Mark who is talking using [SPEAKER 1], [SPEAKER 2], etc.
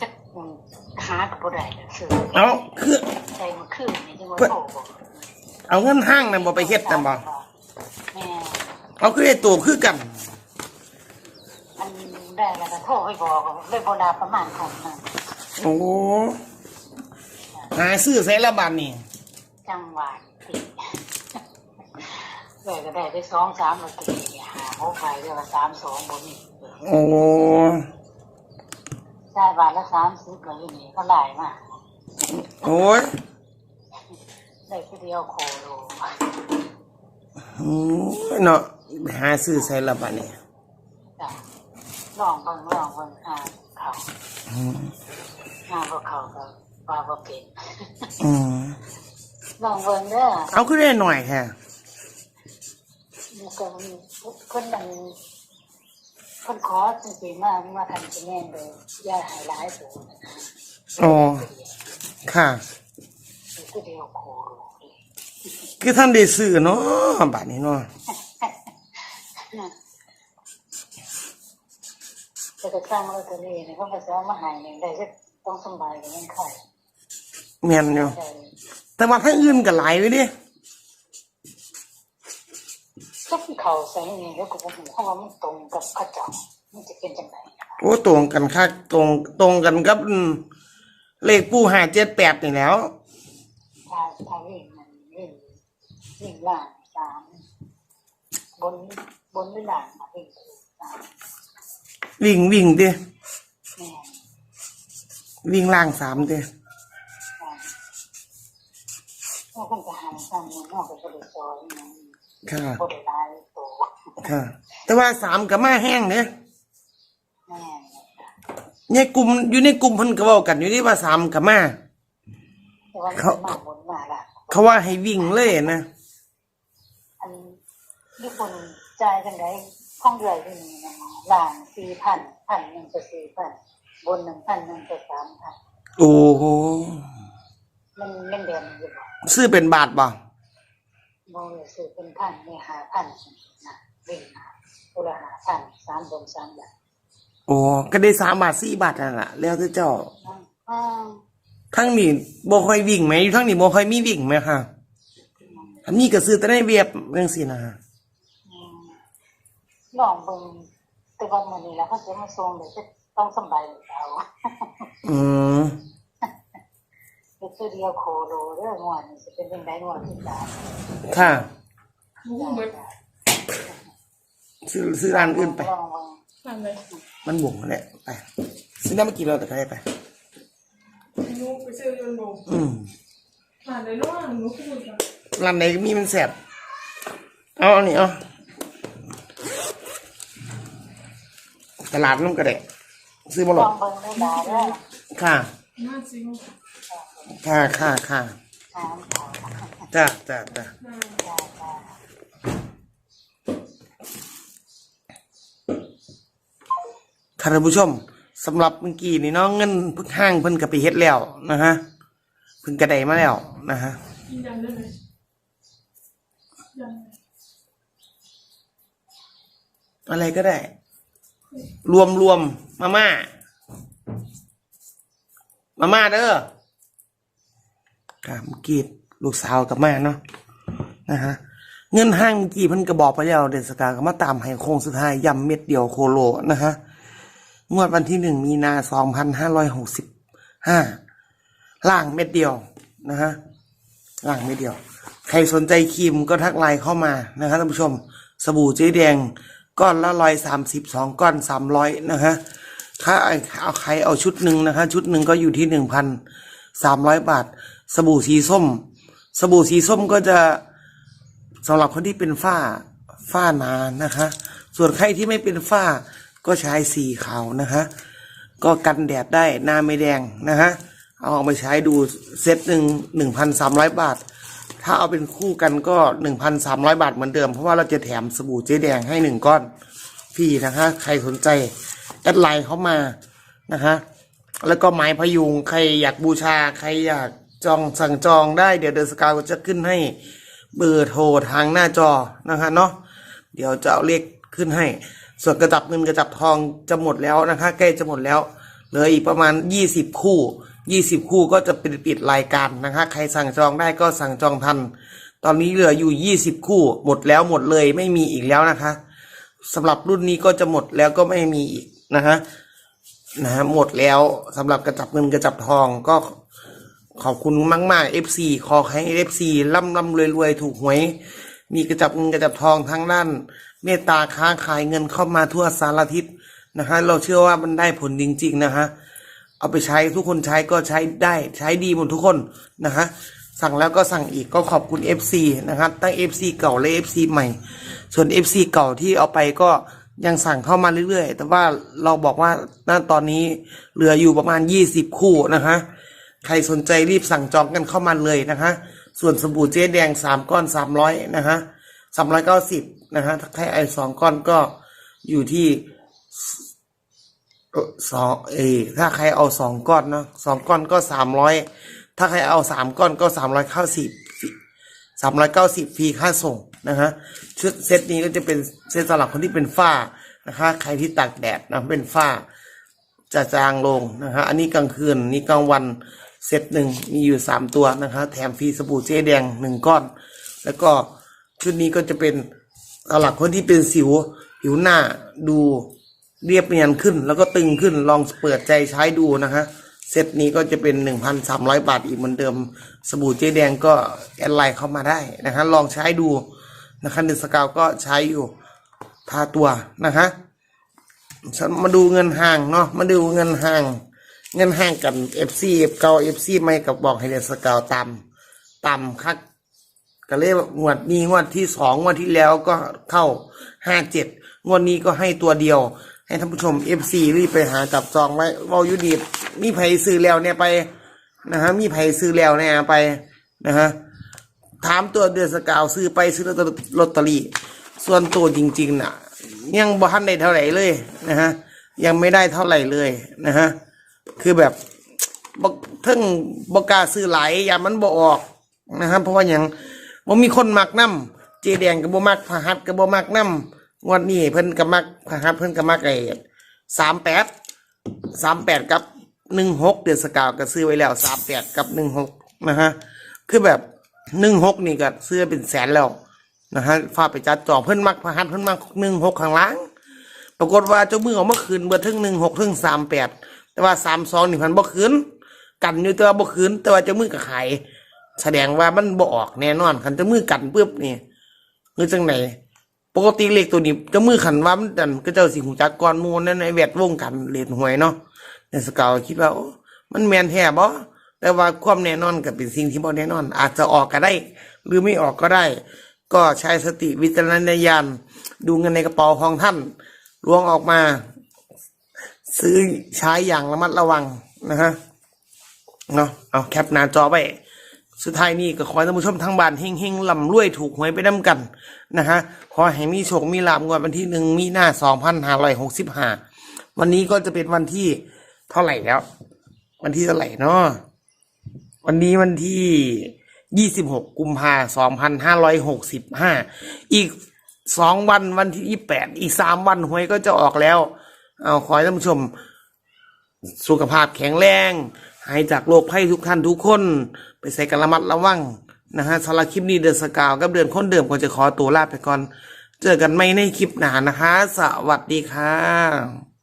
[SPEAKER 1] จะอืมหากับบ่ได้เลยคือ
[SPEAKER 2] เอาคือ
[SPEAKER 1] ใจมันขึ้นนี่จังว่าโตบ่
[SPEAKER 2] เอาเงินห้างนั่นบ่ไปเฮ็ดนั่นบ่
[SPEAKER 1] แม่
[SPEAKER 2] เอาคือได้ตัวคือกัน
[SPEAKER 1] มันได้แล้วก็โทรไปบอกเลยบ่ได้ประมาณของนั้น
[SPEAKER 2] โอ้หาซื้อใส่ละบาทนี่
[SPEAKER 1] จังหวัดติเลยก็ได้ไปสองสามนาทีหาหัวไฟเรียกว่าสามสองบ่มี
[SPEAKER 2] โอ้
[SPEAKER 1] ได้บาทละสามสิบเลยนี่ก็ได้มา
[SPEAKER 2] โอ้ย
[SPEAKER 1] ได้ทีเดียวโคโล
[SPEAKER 2] อืมเนาะหาซื้อใส่ละบาทนี่
[SPEAKER 1] จ้ะลองเบิ่งลองเบิ่งหาเขา
[SPEAKER 2] อืม
[SPEAKER 1] หาบ่เขาก็ว่าบ่เป็น
[SPEAKER 2] อืม
[SPEAKER 1] ลองเบิ่งเด้อ
[SPEAKER 2] เอาคือได้หน่อยแค่
[SPEAKER 1] มันก็มีคนนั้น คนขอจริงๆมามาทำจะแน่นเลยอย่าใหายร้ายตัวนะ
[SPEAKER 2] อ๋อค่ะ
[SPEAKER 1] ก็เดียวโคโลเลย
[SPEAKER 2] คือท่านได้ซื้อเนาะบาทนี้เนาะ
[SPEAKER 1] จะจะสร้างลอตเตอรี่เนี่ยเขาก็จะเอามาใหายหนึ่งได้จะต้องสบายกับเงินไข่
[SPEAKER 2] แม่นอยู่
[SPEAKER 1] ได้
[SPEAKER 2] แต่ว่าทั้งอื่นก็หลายไว้ดิ
[SPEAKER 1] ก็คือเขาใส่นี่แล้วก็ผมเขาว่ามันตรงกับข้าเจ้ามันจะเป็นจังไง
[SPEAKER 2] โอ้ตรงกันคักตรงตรงกันกับอืมเลขปูห้าเจ็ดแปดนี่แหล้ว
[SPEAKER 1] ถ้าถ้าวิ่งมันวิ่งวิ่งล่างสามบนบนหรือล่างมาวิ่งถูกสาม
[SPEAKER 2] วิ่งวิ่งดิ
[SPEAKER 1] แม่
[SPEAKER 2] วิ่งล่างสามดิ
[SPEAKER 1] ก็คงจะหาสร้างเงินนอกจากบริจอยนะ
[SPEAKER 2] ค่ะ
[SPEAKER 1] บริลายตัว
[SPEAKER 2] ค่ะ แต่ว่าสามกับมาแห้งเนี่ย
[SPEAKER 1] แม่
[SPEAKER 2] ในกลุ่มอยู่ในกลุ่มเพิ่นก็เว้ากันอยู่ที่ว่าสามกับมา
[SPEAKER 1] แต่ว่ามันมาบนมาละ
[SPEAKER 2] เขาว่าให้วิ่งเลยนะ
[SPEAKER 1] อันญี่ปุ่นจ่ายกันได้ห้องเดือนที่นี่นะล่างสี่พันพันหนึ่งจะสี่พันบนหนึ่งพันหนึ่งจะสามพัน
[SPEAKER 2] โอ้โห
[SPEAKER 1] มันเงินเดือนอยู่บ่
[SPEAKER 2] ซื้อเป็นบาทบ่
[SPEAKER 1] โมยซื้อเป็นพันนี่หาพันนะวิ่งหาตุลาหาพันสามบนสามแบบ
[SPEAKER 2] โอ้ก็ได้สามบาทสี่บาทนั่นแหละแล้วแต่เจ้า
[SPEAKER 1] อ่า
[SPEAKER 2] ทั้งนี้บ่ค่อยวิ่งไหมอยู่ทั้งนี้บ่ค่อยมีวิ่งไหมค่ะอันนี้ก็ซื้อแต่ในเว็บเรื่องสินะ
[SPEAKER 1] อืมลองเบิ่งแต่ว่ามื้อนี้แล้วเขาจะมาส่งเดี๋ยวจะต้องสำบายเลยเอา
[SPEAKER 2] อืม
[SPEAKER 1] เป็น ตัวเดียวโคโลเรื่องงวดนี่จะเป็นยังไงงวดที่สาม
[SPEAKER 2] ค่ะ
[SPEAKER 3] รู้เหมือน
[SPEAKER 2] ซื้อซื้อร้านอื่นไป
[SPEAKER 1] ลองเบิ่ง
[SPEAKER 3] ผ่านเลย
[SPEAKER 2] มันบ่งแหละไปซื้อน้ำมากินเราแต่ใครไป
[SPEAKER 3] รู้ไปซื้อจนบอก
[SPEAKER 2] อืม
[SPEAKER 3] ผ่านเลยเนาะหนูพูดอะ
[SPEAKER 2] ร้านไหนก็มีมันแสบเอาอันนี้เอาตลาดน้ำกระเดะซื้อมาหล
[SPEAKER 1] ล
[SPEAKER 2] ด
[SPEAKER 1] องเบิ่งได้ดาเด้อ
[SPEAKER 2] ค่ะ
[SPEAKER 3] น่าจริง
[SPEAKER 2] ค่ะค่ะค่ะ
[SPEAKER 1] ถามเขา
[SPEAKER 2] จ้าจ้าจ้า
[SPEAKER 3] น่า
[SPEAKER 1] จ้าจ้า
[SPEAKER 2] ค่ะท่านผู้ชมสำหรับเมื่อกี้นี่เน้องเงินเพิ่งห้างเพิ่นก็ไปเฮ็ดแล้วนะฮะเพิ่งกระไดมาแล้วนะฮะ
[SPEAKER 3] กินยันได้ไหมยัน
[SPEAKER 2] อะไรก็ได้ รวมรวมมาม่า มาม่าเด้อ ครับเมื่อกี้ลูกสาวกับแม่เนาะนะฮะเงินห้างเมื่อกี้เพิ่นก็บอกไปแล้วเดนสกาก็มาตามให้โค้งสุดท้ายย้ำเม็ดเดียวโคโลนะฮะงวดวันที่หนึ่งมีนาสองพันห้าร้อยหกสิบห้าล่างเม็ดเดียวนะฮะล่างเม็ดเดียว ใครสนใจครีมก็ทักไลน์เข้ามานะครับท่านผู้ชม สบู่เจ๊แดงก้อนละร้อยสามสิบสองก้อนสามร้อยนะฮะถ้าเอาใครเอาชุดหนึ่งนะคะ ชุดหนึ่งก็อยู่ที่หนึ่งพันสามร้อยบาท สบู่สีส้ม สบู่สีส้มก็จะสำหรับคนที่เป็นฝ้าฝ้านานนะคะ ส่วนใครที่ไม่เป็นฝ้าก็ใช้สีขาวนะคะ ก็กันแดดได้หน้าไม่แดงนะฮะเอาออกมาใช้ดูเซตหนึ่งหนึ่งพันสามร้อยบาท ถ้าเอาเป็นคู่กันก็หนึ่งพันสามร้อยบาทเหมือนเดิม เพราะว่าเราจะแถมสบู่เจ๊แดงให้หนึ่งก้อนฟรีนะคะ ใครสนใจแอดไลน์เข้ามานะคะแล้วก็ไม้พยุงใครอยากบูชาใครอยาก จองสั่งจองได้เดี๋ยวเดอะสกาวจะขึ้นให้เบอร์โทรทางหน้าจอนะคะเนาะเดี๋ยวจะเอาเลขขึ้นให้ ส่วนกระจับเงินกระจับทองจะหมดแล้วนะคะใกล้จะหมดแล้วเหลืออีกประมาณยี่สิบคู่ยี่สิบคู่ก็จะเป็นปิดรายการนะคะ ใครสั่งจองได้ก็สั่งจองทัน ตอนนี้เหลืออยู่ยี่สิบคู่ หมดแล้วหมดเลยไม่มีอีกแล้วนะคะสำหรับรุ่นนี้ก็จะหมดแล้วก็ไม่มีอีกนะคะนะฮะหมดแล้วสำหรับกระจับเงินกระจับทองก็ ขอบคุณมากมากๆ FC ขอให้ FC ร่ำร่ำรวยรวยถูกหวย มีกระจับเงินกระจับทองทั้งด้านเมตตาค้าขายเงินเข้ามาทั่วสารทิศนะฮะเราเชื่อว่ามันได้ผลจริง ๆ นะฮะเอาไปใช้ทุกคนใช้ก็ใช้ได้ใช้ดีหมดทุกคนนะฮะสั่งแล้วก็สั่งอีกก็ขอบคุณ FC นะครับตั้ง FC เก่าและ FC ใหม่ ส่วน FC เก่าที่เอาไปก็ยังสั่งเข้ามาเรื่อยๆ แต่ว่าเราบอกว่าณตอนนี้เหลืออยู่ประมาณ 20 คู่นะคะ ใครสนใจรีบสั่งจองกันเข้ามาเลยนะคะ ส่วนสบู่เจ๊แดงสามก้อนสามร้อยนะคะสามร้อยเก้าสิบนะคะถ้าใครไอสองก้อนก็อยู่ที่สองเอถ้าใครเอาสองก้อนเนาะสองก้อนก็สามร้อยถ้าใครเอาสามก้อนก็สามร้อยเก้าสิบสามร้อยเก้าสิบฟรีค่าส่งนะฮะชุดเซตนี้ก็จะเป็นเซตสำหรับคนที่เป็นฝ้านะคะใครที่ตากแดดนะเป็นฝ้าจะจางลงนะฮะอันนี้กลางคืนนี่กลางวัน เซตหนึ่งมีอยู่สามตัวนะคะแถมฟรีสบู่เจ๊แดงหนึ่งก้อน แล้วก็ชุดนี้ก็จะเป็นสำหรับคนที่เป็นสิว ผิวหน้าดูเรียบเนียนขึ้น แล้วก็ตึงขึ้นลองเปิดใจใช้ดูนะคะเซตนี้ก็จะเป็นหนึ่งพันสามร้อยบาทอีกเหมือนเดิม สบู่เจ๊แดงก็แอดไลน์เข้ามาได้นะคะลองใช้ดูนะคะเดนสกาวก็ใช้อยู่ทาตัวนะคะฉันมาดูเงินห่างเนาะมาดูเงินห่าง เงินห่างกันเอฟซีเก่าเอฟซีไม่กับบอกให้เดนสกาต่ำต่ำคักก็เลยงวดนี้งวดที่สองงวดที่แล้วก็เข้าห้าเจ็ดงวดนี้ก็ให้ตัวเดียว ให้ท่านผู้ชมเอฟซีรีบไปหาจับจองไว้วอลยูดีมีไผซื้อแล้วเนี่ยไปนะฮะมีไผซื้อแล้วเนี่ยไปนะฮะถามตัวเดือนสกาวซื้อไปซื้อลอตเตอรี่ส่วนตัวจริง ๆ น่ะ ยังบ่ทันได้เท่าไหร่เลยนะฮะยังไม่ได้เท่าไหร่เลยนะฮะ คือแบบบเทั้งบกล้าซื้อหลายอย่ามันบ่ออกนะครับ เพราะว่าอย่างบ่มีคนมักน้ำเจแดงกับบ่มักพหัสกับบ่มักน้ำงวดนี้เพิ่นกับมักพหัสเพิ่นกับมักไอ้สามแปดสามแปดกับหนึ่งหกเดือนสกาวก็ซื้อไว้แล้วสามแปดกับหนึ่งหกนะฮะคือแบบหนึ่งหกนี่ก็ซื้อเป็นแสนแล้วนะฮะฝาไปจัดจอเพิ่นมักพหัสเพิ่นมักหนึ่งหกข้างล่าง ปรากฏว่าเจ้ามือเอาเมื่อคืนเบิดถึงหนึ่งหกถึงสามแปด แต่ว่าสามสองหนี่งพันบ่คืนกันอยู่แต่ว่าบ่คืนแต่ว่าเจ้ามือก็ขายแสดงว่ามันบ่ออกแน่นอนคันเจ้ามือกันปุ๊บนี่คือจังไหนปกติเลขตัวนี้เจ้ามือขันว่ามันดันก็เจ้าสิหูจักก่อนมูลนั่นในแวดวงกันเลนหวยเนาะในสกาวคิดว่ามันแมนแท้บ่แต่ว่าความแน่นอนก็เป็นสิ่งที่บ่แน่นอน อาจจะออกก็ได้ หรือไม่ออกก็ได้ ก็ใช้สติวิจารณญาณดูเงินในกระเป๋าของท่านล้วงออกมา ซื้อใช้อย่างระมัดระวังนะฮะเนาะเอาแคปหน้าจอไปสุดท้ายนี้ก็ขอให้ท่านผู้ชมทั้งบ้านเฮงๆลำรวยถูกหวยไปน้ำกันนะฮะขอให้มีโชคมีลาบงวดวันที่หนึ่งมีหน้าสองพันห้าร้อยหกสิบห้าวันนี้ก็จะเป็นวันที่เท่าไหร่แล้ว วันที่เท่าไหร่เนาะวันนี้วันที่ยี่สิบหกกุมภาสองพันห้าร้อยหกสิบห้าอีกสองวันวันที่ยี่แปดอีกสามวันหวยก็จะออกแล้ว เอาขอให้ท่านผู้ชม สุขภาพแข็งแรง หายจากโรคภัยทุกท่านทุกคน ไปใส่กันระมัดระวังนะฮะสำหรับคลิปนี้เดือนสกาวกับเดือนคนเดิมก็จะขอตัวลาไปก่อน เจอกันไม่ในคลิปหน้านะคะ สวัสดีค่ะ